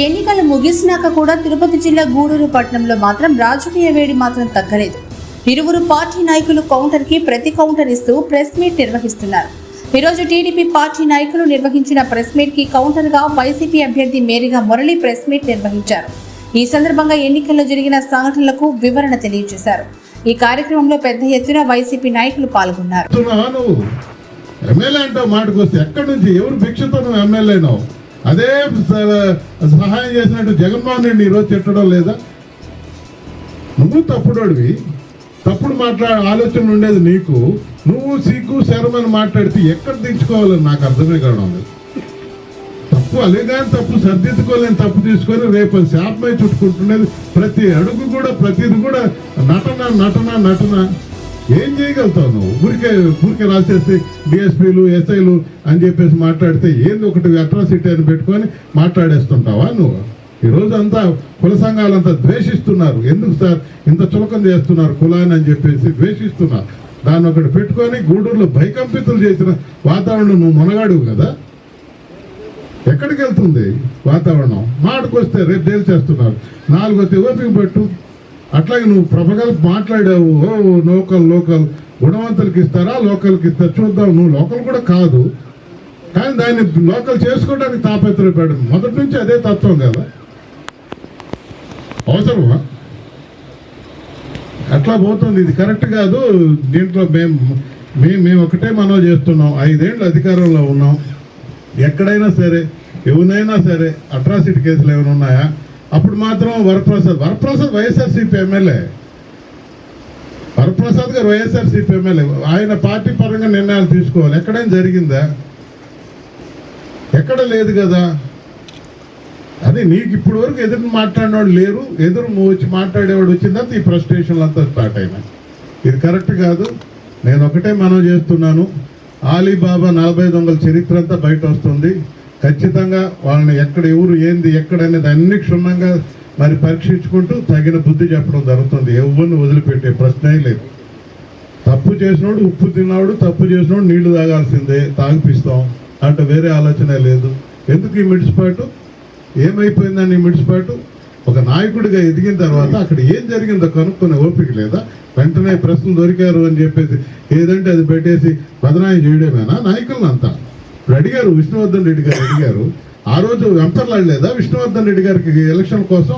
ఎన్నికలు ముగిసినాక కూడా తిరుపతి జిల్లా గూడూరు పట్టణంలో మాత్రం రాజకీయ వేడి మాత్రం తగ్గలేదు. ఇరువురు పార్టీ నాయకులు కౌంటర్కి ప్రతి కౌంటర్ ఇస్తూ ప్రెస్ మీట్ నిర్వహిస్తున్నారు. ఈరోజు టీడీపీ పార్టీ నాయకులు నిర్వహించిన ప్రెస్ మీట్కి కౌంటర్గా వైసీపీ అభ్యర్థి మేరీగా మురళి ప్రెస్ మీట్ నిర్వహించారు. ఈ సందర్భంగా ఎన్నికల్లో జరిగిన సంఘటనలకు వివరణ తెలియజేశారు. ఈ కార్యక్రమంలో పెద్ద ఎత్తున వైసీపీ నాయకులు పాల్గొన్నారు. ఎమ్మెల్యే అంటావు మాటకు వస్తే ఎక్కడి నుంచి? ఎవరు భిక్షతో నువ్వు ఎమ్మెల్యేనావు అదే సహాయం చేసినట్టు జగన్మోహన్ రెడ్డి ఈరోజు తిట్టడం లేదా? నువ్వు తప్పుడోడివి తప్పుడు మాట్లాడే ఆలోచన ఉండేది నీకు. నువ్వు సిగ్గు శరమని మాట్లాడితే ఎక్కడ దించుకోవాలని నాకు అర్థమే కావడం లేదు. తప్పు అలేగాని తప్పు సర్దిద్దుకోలేని తప్పు తీసుకొని రేపు శాపమై చుట్టుకుంటున్నది. ప్రతి అడుగు కూడా ప్రతిది కూడా నటన నటన నటన. ఏం చేయగలుగుతావు నువ్వు? ఊరికే ఊరికే రాసేస్తే డిఎస్పీలు ఎస్ఐలు అని చెప్పేసి మాట్లాడితే ఏంది ఒకటి అట్రాసిటీ అని పెట్టుకొని మాట్లాడేస్తుంటావా నువ్వు? ఈరోజు అంతా కుల సంఘాలంతా ద్వేషిస్తున్నారు. ఎందుకు సార్ ఇంత చులకం చేస్తున్నారు కులాన్ని అని చెప్పేసి ద్వేషిస్తున్నారు? దాన్ని ఒకటి పెట్టుకొని గూడూరులో భయకంపితులు చేసిన వాతావరణం నువ్వు మునగాడువు కదా? ఎక్కడికి వెళ్తుంది వాతావరణం? మాటకొస్తే రేపు తేల్చేస్తున్నారు నాలుగొత్తి ఓపిక పెట్టు. అట్లాగే నువ్వు ప్రభగల మాట్లాడావు ఓ లోకల్ లోకల్ గుణవంతులకి ఇస్తారా లోకల్కి ఇస్తారు? చూద్దాం నువ్వు లోకల్ కూడా కాదు. కానీ దాన్ని లోకల్ చేసుకోవడానికి తాపత్రయపడు. మొదటి నుంచి అదే తత్వం కదా. అవసరమా? అట్లా పోతుంది. ఇది కరెక్ట్ కాదు. దీంట్లో మేము మేము మేము ఒకటే మనం చేస్తున్నాం. ఐదేళ్ళు అధికారంలో ఉన్నాం. ఎక్కడైనా సరే ఎవరినైనా సరే అట్రాసిటీ కేసులు ఏమైనా ఉన్నాయా? అప్పుడు మాత్రం వరప్రసాద్ వరప్రసాద్ వైఎస్ఆర్సీపీ ఎమ్మెల్యే. వరప్రసాద్ గారు వైఎస్ఆర్సీపీ ఎమ్మెల్యే. ఆయన పార్టీ పరంగా నిర్ణయాలు తీసుకోవాలి. ఎక్కడైనా జరిగిందా? ఎక్కడ లేదు కదా? అదే నీకు ఇప్పటి వరకు ఎదురు మాట్లాడినవాడు లేరు. ఎదురు నువ్వు వచ్చి మాట్లాడేవాడు వచ్చిన తర్వాత ఈ ఫ్రస్ట్రేషన్లు అంతా స్టార్ట్ అయినాయి. ఇది కరెక్ట్ కాదు. నేను ఒకటే మనం చేస్తున్నాను. ఆలీబాబా నలభై దొంగల చరిత్ర అంతా బయట వస్తుంది. ఖచ్చితంగా వాళ్ళని ఎక్కడ ఎవరు ఏంది ఎక్కడనేది అన్ని క్షుణ్ణంగా మరి పరీక్షించుకుంటూ తగిన బుద్ధి చెప్పడం జరుగుతుంది. ఎవరిని వదిలిపెట్టే ప్రశ్నే లేదు. తప్పు చేసినోడు ఉప్పు తిన్నాడు తప్పు చేసినోడు నీళ్ళు తాగాల్సిందే తాగిపిస్తాం అంటే వేరే ఆలోచనే లేదు. ఎందుకు ఈ మిడిసిపాటు? ఏమైపోయిందని ఈ మిడిసిపాటు? ఒక నాయకుడిగా ఎదిగిన తర్వాత అక్కడ ఏం జరిగిందో కనుక్కునే ఓపిక లేదా? వెంటనే ప్రశ్నలు దొరికారు అని చెప్పేసి ఏదంటే అది పెట్టేసి బదనాయం చేయడమేనా నాయకులను అంతా ఇప్పుడు అడిగారు విష్ణువర్ధన్ రెడ్డి గారు అడిగారు ఆ రోజు వెంపర్లాడలేదా విష్ణువర్ధన్ రెడ్డి గారికి ఎలక్షన్ కోసం?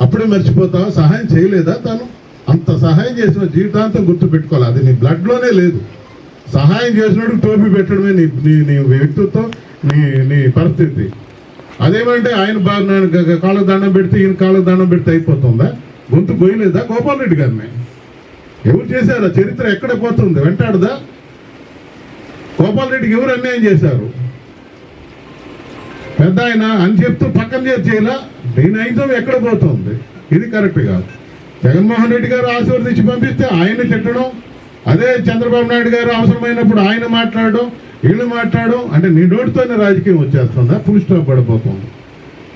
అప్పుడే మర్చిపోతావా? సహాయం చేయలేదా తను? అంత సహాయం చేసిన జీవితాంతం గుర్తు పెట్టుకోవాలి. అది నీ బ్లడ్లోనే లేదు. సహాయం చేసినట్టు టోపీ పెట్టడమే నీ నీ నీ వ్యక్తిత్వం నీ నీ పరిస్థితి. అదేమంటే ఆయన బా- కాళ్ళ కాళ్ళకు దండం పెడితే ఈయన కాళ్ళకు దండం పెడితే అయిపోతుందా? గొంతు పోయలేదా గోపాల్ రెడ్డి గారిని. ఎవరు చేశారు? చరిత్ర ఎక్కడ పోతుంది? వెంటాడదా? గోపాల్ రెడ్డికి ఎవరు అన్యాయం చేశారు? పెద్ద ఆయన అని చెప్తూ పక్కన చేసి నేను దీని ఎక్కడ పోతుంది? ఇది కరెక్ట్ కాదు జగన్మోహన్ రెడ్డి గారు ఆశీర్వదించి పంపిస్తే ఆయన తిట్టడం అదే చంద్రబాబు నాయుడు గారు అవసరమైనప్పుడు ఆయన మాట్లాడడం వీళ్ళు మాట్లాడడం అంటే నీ నోటితోనే రాజకీయం వచ్చేస్తుందా? ఫుల్ స్టాప్ పడిపోతుంది.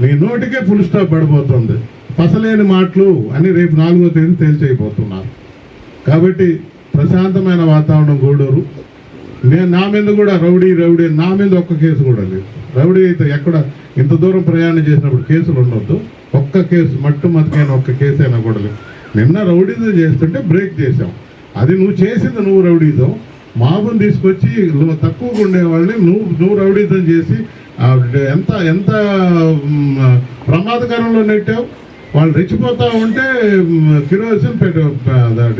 నీ నోటికే ఫుల్ స్టాప్ పడిపోతుంది. పసలేని మాటలు అని రేపు నాలుగో తేదీ తేల్చేయబోతున్నారు. కాబట్టి ప్రశాంతమైన వాతావరణం గూడూరు. నేను నా మీద కూడా రౌడీ రౌడీ నా మీద ఒక్క కేసు కూడా లేదు. రౌడీ అయితే ఎక్కడ ఇంత దూరం ప్రయాణం చేసినప్పుడు కేసులు ఉండొద్దు. ఒక్క కేసు మట్టు మతికైన ఒక్క కేసు అయినా కూడా లేదు. నిన్న రౌడీతో చేస్తుంటే బ్రేక్ చేసాం అది నువ్వు చేసింది నువ్వు రౌడీతో. మాబుని తీసుకొచ్చి తక్కువగా ఉండేవాళ్ళని నువ్వు నువ్వు రౌడీతో చేసి ఎంత ఎంత ప్రమాదకరంలో నెట్టావు? వాళ్ళు రెచ్చిపోతా ఉంటే కిరోసిన్ పెట్టు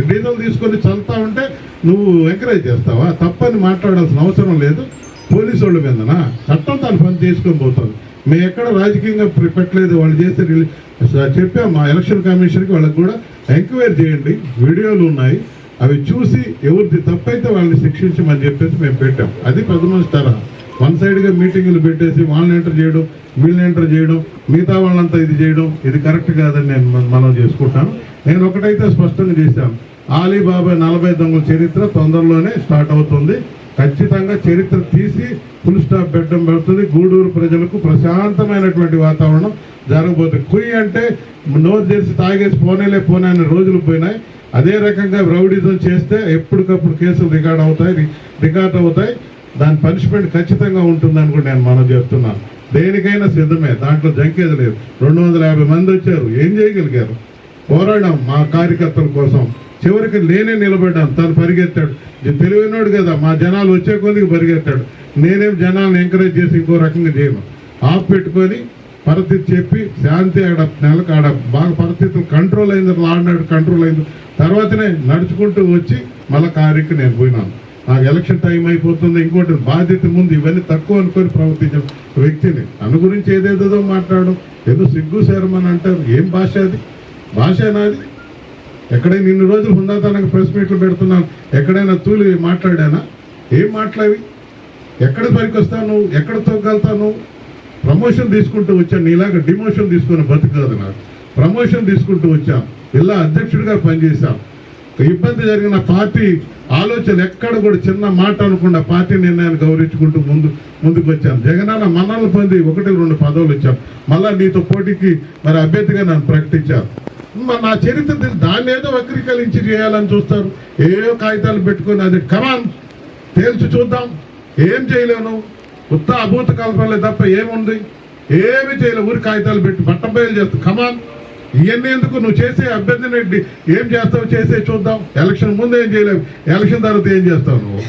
డీజిల్ తీసుకొని చల్లుతా ఉంటే నువ్వు ఎంకరేజ్ చేస్తావా? తప్పని మాట్లాడాల్సిన అవసరం లేదు. పోలీసు వాళ్ళ మీదనా? చట్టం తన పని తీసుకొని పోతుంది మేము ఎక్కడ రాజకీయంగా పెట్టలేదు. వాళ్ళు చేసే రిలీ- చెప్పాం మా ఎలక్షన్ కమిషన్కి వాళ్ళకి కూడా ఎంక్వైరీ చేయండి. వీడియోలు ఉన్నాయి. అవి చూసి ఎవరిది తప్పైతే వాళ్ళని శిక్షించమని చెప్పేసి మేము పెట్టాం. అది పదమూడు మనిషి తరహా వన్ సైడ్గా మీటింగులు పెట్టేసి వాళ్ళని ఎంటర్ చేయడం వీళ్ళని ఎంటర్ చేయడం మిగతా వాళ్ళంతా ఇది చేయడం ఇది కరెక్ట్ కాదని నేను మనం చేసుకుంటాను. నేను ఒకటైతే స్పష్టంగా చేశాను. ఆలీబాబా నలభై దొంగల చరిత్ర తొందరలోనే స్టార్ట్ అవుతుంది. ఖచ్చితంగా చరిత్ర తీసి ఫుల్ స్టాప్ పెట్టడం పెడుతుంది. గూడూరు ప్రజలకు ప్రశాంతమైనటువంటి వాతావరణం జరగబోతుంది. కుయ్యి అంటే నోరు చేసి తాగేసి పోనేలే పోనే అనే రోజులు పోయినాయి. అదే రకంగా రౌడిజం చేస్తే ఎప్పటికప్పుడు కేసులు రికార్డ్ అవుతాయి రికార్డ్ అవుతాయి. దాని పనిష్మెంట్ ఖచ్చితంగా ఉంటుందని కూడా నేను మనం చెప్తున్నాను. దేనికైనా సిద్ధమే దాంట్లో జంకేజ్ లేదు. రెండు వందల యాభై మంది వచ్చారు ఏం చేయగలిగారు? పోరాడాం మా కార్యకర్తల కోసం. చివరికి నేనే నిలబడ్డాను తను పరిగెత్తాడు. తెలివినాడు తెలివైనోడు కదా మా జనాలు వచ్చే కొద్దికి పరిగెత్తాడు. నేనేం జనాలను ఎంకరేజ్ చేసి ఇంకో రకంగా చేయను. ఆఫ్ పెట్టుకొని పరిస్థితి చెప్పి శాంతి ఆడ నెలకు ఆడ బాగా పరిస్థితులు కంట్రోల్ అయింది ఆడినాడు కంట్రోల్ అయింది. తర్వాతనే నడుచుకుంటూ వచ్చి మళ్ళీ కారికి నేను పోయినాను. నాకు ఎలక్షన్ టైం అయిపోతుంది ఇంకోటి బాధ్యత ముందు ఇవన్నీ తక్కువ అనుకొని ప్రవర్తించిన వ్యక్తిని తన గురించి ఏదేదో మాట్లాడడం. ఏదో సిగ్గు శర్మని అంటారు? ఏం భాష అది? భాష నాది ఎక్కడైనా ఇన్ని రోజులు హుందాతనంగా ప్రెస్ మీట్లు పెడుతున్నాను. ఎక్కడైనా తూలి మాట్లాడానా? ఏం మాట్లాడి ఎక్కడ పనికి నువ్వు ఎక్కడ తొగ్గలుగుతావు నువ్వు ప్రమోషన్ తీసుకుంటూ వచ్చాను. నీలాగా డిమోషన్ తీసుకుని బతుకదు నాకు. ప్రమోషన్ తీసుకుంటూ వచ్చాం ఇలా అధ్యక్షుడిగా పనిచేశాం ఇబ్బంది జరిగిన పార్టీ ఆలోచన ఎక్కడ కూడా చిన్న మాట అనుకుండా పార్టీ నిర్ణయాన్ని గౌరవించుకుంటూ ముందు ముందుకు వచ్చాను. జగనన్న మన్నలు పొంది ఒకటి రెండు పదవులు ఇచ్చాం మళ్ళీ నీతో పోటీకి మరి అభ్యర్థిగా నన్ను ప్రకటించారు. మరి నా చరిత్ర దాన్ని ఏదో వక్రీకరించి చేయాలని చూస్తారు. ఏవో కాగితాలు పెట్టుకొని అది కమాన్ తేల్చి చూద్దాం. ఏం చేయలేను. ఉత్త అభూత కల్పనలే తప్ప ఏముంది? ఏమి చేయలేవు. ఊరి కాగితాలు పెట్టి బట్టబయలు చేస్తాం కమాన్ ఇవన్నీ ఎందుకు? నువ్వు చేసే అభ్యర్థిని ఏం చేస్తావు? చేసే చూద్దాం. ఎలక్షన్ ముందు ఏం చేయలేవు. ఎలక్షన్ తర్వాత ఏం చేస్తావు నువ్వు?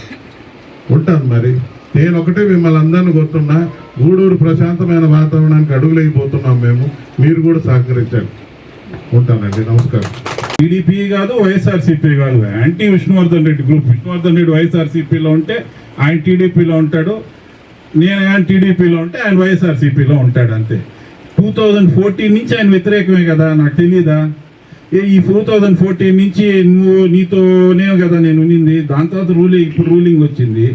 ఉంటాను మరి. నేను ఒకటే మిమ్మల్ని అందరిని కోరుతున్నా గూడూరు ప్రశాంతమైన వాతావరణానికి అడుగులైపోతున్నాం మేము. మీరు కూడా సహకరించండి. ఉంటానండి. నమస్కారం. టీడీపీ కాదు వైఎస్ఆర్సీపీ కాదు. Anti Vishnuvardhan Reddy group. Vishnuvardhan Reddy వైఎస్ఆర్సీపీలో ఉంటే ఆయన టీడీపీలో ఉంటాడు. నేను ఆయన టీడీపీలో ఉంటే ఆయన వైఎస్ఆర్సీపీలో ఉంటాడు అంతే. టూ థౌజండ్ ఫోర్టీన్ నుంచి ఆయన వ్యతిరేకమే కదా నాకు తెలియదా ఏ ఈ టూ థౌజండ్ ఫోర్టీన్ నుంచి నువ్వు నీతోనే కదా నేను ఉన్నింది. దాని తర్వాత రూలింగ్ ఇప్పుడు రూలింగ్ వచ్చింది.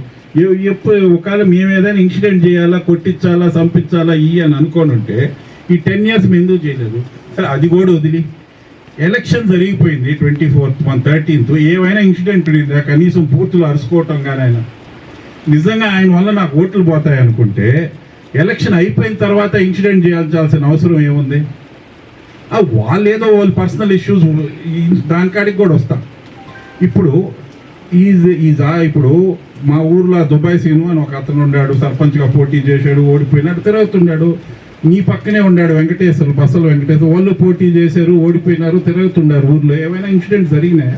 ఎప్పుడు ఒకవేళ మేము ఏదైనా ఇన్సిడెంట్ చేయాలా కొట్టించాలా చంపించాలా ఇవి అని అనుకోని ఉంటే ఈ టెన్ ఇయర్స్ మేము ఎందుకు చేయలేదు? సరే అది కూడా వదిలి. ఎలక్షన్ జరిగిపోయింది ట్వంటీ ఫోర్త్ వన్ థర్టీన్త్ ఏమైనా ఇన్సిడెంట్ ఉండిందా కనీసం పూర్తులు అరుచుకోవటం కానీ ఆయన నిజంగా ఆయన వల్ల నాకు ఓట్లు పోతాయి అనుకుంటే ఎలక్షన్ అయిపోయిన తర్వాత ఇన్సిడెంట్ చేయాల్సిన అవసరం ఏముంది? వాళ్ళు ఏదో వాళ్ళ పర్సనల్ ఇష్యూస్ దానికాడికి కూడా వస్తాం. ఇప్పుడు ఈజ్ ఈజ్ ఇప్పుడు మా ఊర్లో దుబాయ్ సీను అని ఒక అతను ఉన్నాడు సర్పంచ్గా పోటీ చేశాడు ఓడిపోయినాడు తిరుగుతున్నాడు. నీ పక్కనే ఉన్నాడు వెంకటేశ్వరు బస్సులు వెంకటేశ్వర వాళ్ళు పోటీ చేశారు ఓడిపోయినారు తిరుగుతున్నారు ఊర్లో. ఏమైనా ఇన్సిడెంట్ జరిగినాయి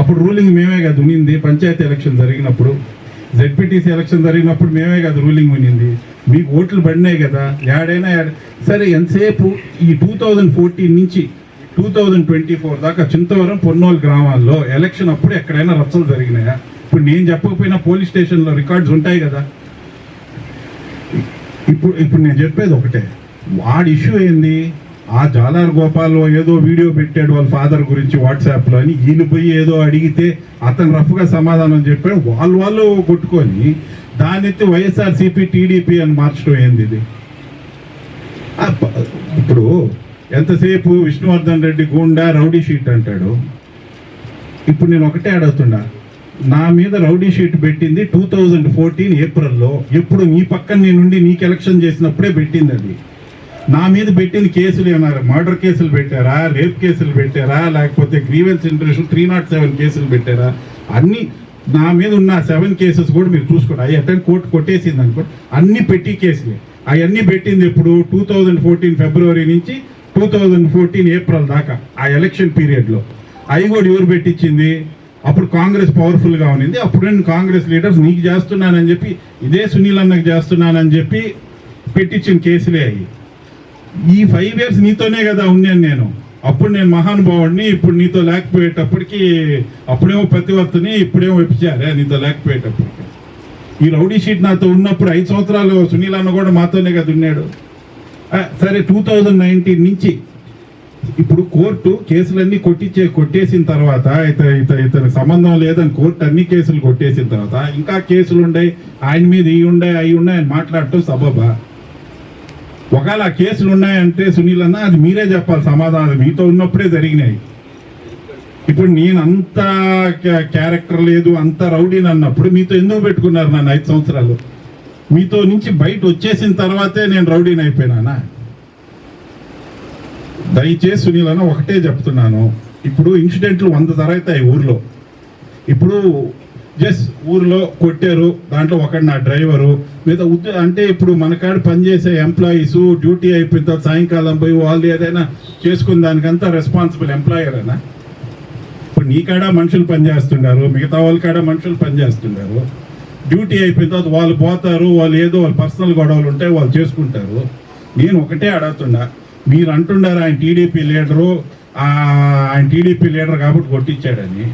అప్పుడు రూలింగ్ మేమే కాదు ఉనింది. పంచాయతీ ఎలక్షన్ జరిగినప్పుడు జెడ్పీటీసీ ఎలక్షన్ జరిగినప్పుడు మేమే కాదు రూలింగ్ ఉనింది. మీకు ఓట్లు పడినాయి కదా ఏడైనా సరే ఎంతసేపు ఈ టూ థౌజండ్ ఫోర్టీన్ నుంచి టూ థౌజండ్ ట్వంటీ ఫోర్ దాకా చింతవరం పొన్నోలు గ్రామాల్లో ఎలక్షన్ అప్పుడు ఎక్కడైనా రచ్చలు జరిగినాయా? ఇప్పుడు నేను చెప్పకపోయినా పోలీస్ స్టేషన్లో రికార్డ్స్ ఉంటాయి కదా. ఇప్పుడు ఇప్పుడు నేను చెప్పేది ఒకటే. వాడి ఇష్యూ ఏంది? ఆ జాలార్ గోపాల్ ఏదో వీడియో పెట్టాడు వాళ్ళ ఫాదర్ గురించి వాట్సాప్లో అని ఈయన పోయి ఏదో అడిగితే అతను రఫ్గా సమాధానం చెప్పాడు. వాళ్ళు వాళ్ళు కొట్టుకొని దాన్నెత్తి వైఎస్ఆర్సీపీ టీడీపీ అని మార్చడం ఏంది ఇది? ఇప్పుడు ఎంతసేపు విష్ణువర్ధన్ రెడ్డి గూండా రౌడీ షీట్ అంటాడు? ఇప్పుడు నేను ఒకటే అడుగుతున్నా. నా మీద రౌడీ షీట్ పెట్టింది టూ థౌజండ్ ఫోర్టీన్ ఏప్రిల్లో. ఎప్పుడు నీ పక్కన నేనుండి నీకు ఎలక్షన్ చేసినప్పుడే పెట్టింది అది. నా మీద పెట్టిన కేసులు ఏమన్నారు మర్డర్ కేసులు పెట్టారా? రేప్ కేసులు పెట్టారా? లేకపోతే grievance international three not seven కేసులు పెట్టారా? అన్నీ నా మీద ఉన్న సెవెన్ కేసెస్ కూడా మీరు చూసుకోండి. అవి ఎట్లా కోర్టు కొట్టేసింది అనుకో అన్ని పెట్టి కేసులే. అవన్నీ పెట్టింది ఇప్పుడు టూ థౌజండ్ ఫోర్టీన్ ఫిబ్రవరి నుంచి టూ థౌజండ్ ఫోర్టీన్ ఏప్రిల్ దాకా ఆ ఎలక్షన్ పీరియడ్లో అవి కూడా ఎవరు పెట్టించింది? అప్పుడు కాంగ్రెస్ పవర్ఫుల్గా ఉన్నింది. అప్పుడు నేను కాంగ్రెస్ లీడర్స్ నీకు చేస్తున్నానని చెప్పి ఇదే సునీల్ అన్నకు చేస్తున్నానని చెప్పి పెట్టించిన కేసులే అవి. ఈ ఫైవ్ ఇయర్స్ నీతోనే కదా ఉన్నాను నేను. అప్పుడు నేను మహానుభావుడిని ఇప్పుడు నీతో లేకపోయేటప్పటికి అప్పుడేమో ప్రతివర్తని ఇప్పుడేమో వ్యభిచారే నీతో లేకపోయేటప్పటికి. ఈ రౌడీ షీట్ నాతో ఉన్నప్పుడు ఐదు సంవత్సరాలు సునీల్ అన్న కూడా మాతోనే కదా ఉన్నాడు. సరే టూ థౌజండ్ నైన్టీన్ నుంచి ఇప్పుడు కోర్టు కేసులన్నీ కొట్టించే కొట్టేసిన తర్వాత ఇత ఇత ఇతని సంబంధం లేదని కోర్టు అన్ని కేసులు కొట్టేసిన తర్వాత ఇంకా కేసులు ఉన్నాయి ఆయన మీద ఇవి ఉన్నాయి అవి ఉన్నాయి అని మాట్లాడటం సబబా ఒకవేళ కేసులు ఉన్నాయంటే సునీల్ అన్న అది మీరే చెప్పాలి సమాధానం మీతో ఉన్నప్పుడే జరిగినాయి. ఇప్పుడు నేను అంత క్యారెక్టర్ లేదు అంత రౌడీని అన్నప్పుడు మీతో ఎందుకు పెట్టుకున్నారు నన్ను ఐదు సంవత్సరాలు? మీతో నుంచి బయట వచ్చేసిన తర్వాతే నేను రౌడీని అయిపోయినానా? దయచేసి సునీల్ అన్న ఒకటే చెప్తున్నాను. ఇప్పుడు ఇన్సిడెంట్లు వంద జరుగుతాయి ఊర్లో. ఇప్పుడు జస్ట్ ఊర్లో కొట్టారు దాంట్లో ఒకడు నా డ్రైవరు. మిగతా ఉద్య అంటే ఇప్పుడు మన కాడ పనిచేసే ఎంప్లాయీస్ డ్యూటీ అయిపోయిన తర్వాత సాయంకాలం పోయి వాళ్ళు ఏదైనా చేసుకున్న దానికంతా రెస్పాన్సిబుల్ ఎంప్లాయర్ అనా ఇప్పుడు నీ కాడ మనుషులు పనిచేస్తున్నారు మిగతా వాళ్ళ కాడ మనుషులు పనిచేస్తున్నారు. డ్యూటీ అయిపోయిన తర్వాత వాళ్ళు పోతారు వాళ్ళు ఏదో వాళ్ళ పర్సనల్ గొడవలు ఉంటే వాళ్ళు చేసుకుంటారు. నేను ఒకటే అడుగుతున్నా మీరు అంటున్నారు ఆయన టీడీపీ లీడరు ఆయన టీడీపీ లీడర్ కాబట్టి కొట్టించాడని.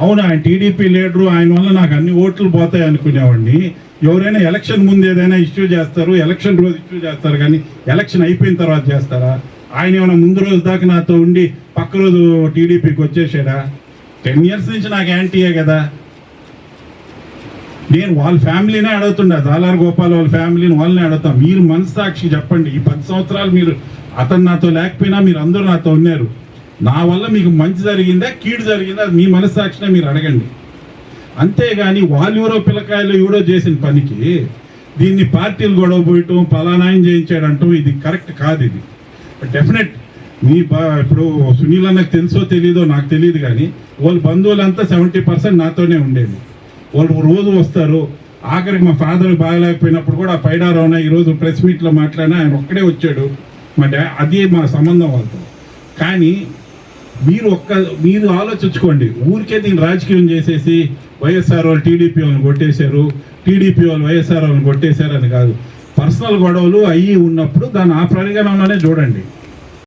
అవును ఆయన టీడీపీ లీడరు ఆయన వల్ల నాకు అన్ని ఓట్లు పోతాయి అనుకునేవాడిని. ఎవరైనా ఎలక్షన్ ముందు ఏదైనా ఇష్యూ చేస్తారు ఎలక్షన్ రోజు ఇష్యూ చేస్తారు కానీ ఎలక్షన్ అయిపోయిన తర్వాత చేస్తారా? ఆయన ఏమైనా ముందు రోజు దాకా నాతో ఉండి పక్క రోజు టీడీపీకి వచ్చేసాడా? టెన్ ఇయర్స్ నుంచి నాకు యాంటీయే కదా. నేను వాళ్ళ ఫ్యామిలీనే అడుగుతుండే దాలార్ గోపాల్ వాళ్ళ ఫ్యామిలీని వాళ్ళని అడుగుతాం మీరు మనసాక్షి చెప్పండి ఈ పది సంవత్సరాలు మీరు అతను నాతో లేకపోయినా మీరు అందరూ నాతో ఉన్నారు. నా వల్ల మీకు మంచి జరిగిందా కీడు జరిగిందా అది మీ మనస్సాక్షినే మీరు అడగండి. అంతేగాని వాల్యూరో పిల్లకాయలు ఎవడో చేసిన పనికి దీన్ని పార్టీలు గొడవ పోయటం పలానాయం చేయించాడంటూ ఇది కరెక్ట్ కాదు ఇది. డెఫినెట్ మీ బా ఇప్పుడు సునీల్ అన్నకు తెలుసో తెలియదో నాకు తెలియదు కానీ వాళ్ళ బంధువులంతా సెవెంటీ పర్సెంట్ నాతోనే ఉండేది. వాళ్ళు రోజు వస్తారు. ఆఖరికి మా ఫాదర్ బాగలేకపోయినప్పుడు కూడా ఆ పైడారోన ఈరోజు ప్రెస్ మీట్లో మాట్లాడినా ఆయన ఒక్కడే వచ్చాడు. మా డా అది మా సంబంధం వాళ్ళతో. కానీ మీరు ఒక్క మీరు ఆలోచించుకోండి. ఊరికే దీన్ని రాజకీయం చేసేసి వైఎస్ఆర్ వాళ్ళు టీడీపీ వాళ్ళని కొట్టేశారు టీడీపీ వాళ్ళు వైఎస్ఆర్ వాళ్ళని కొట్టేశారు అని కాదు. పర్సనల్ గొడవలు అయ్యి ఉన్నప్పుడు దాన్ని ఆ పరిగణనలోనే చూడండి.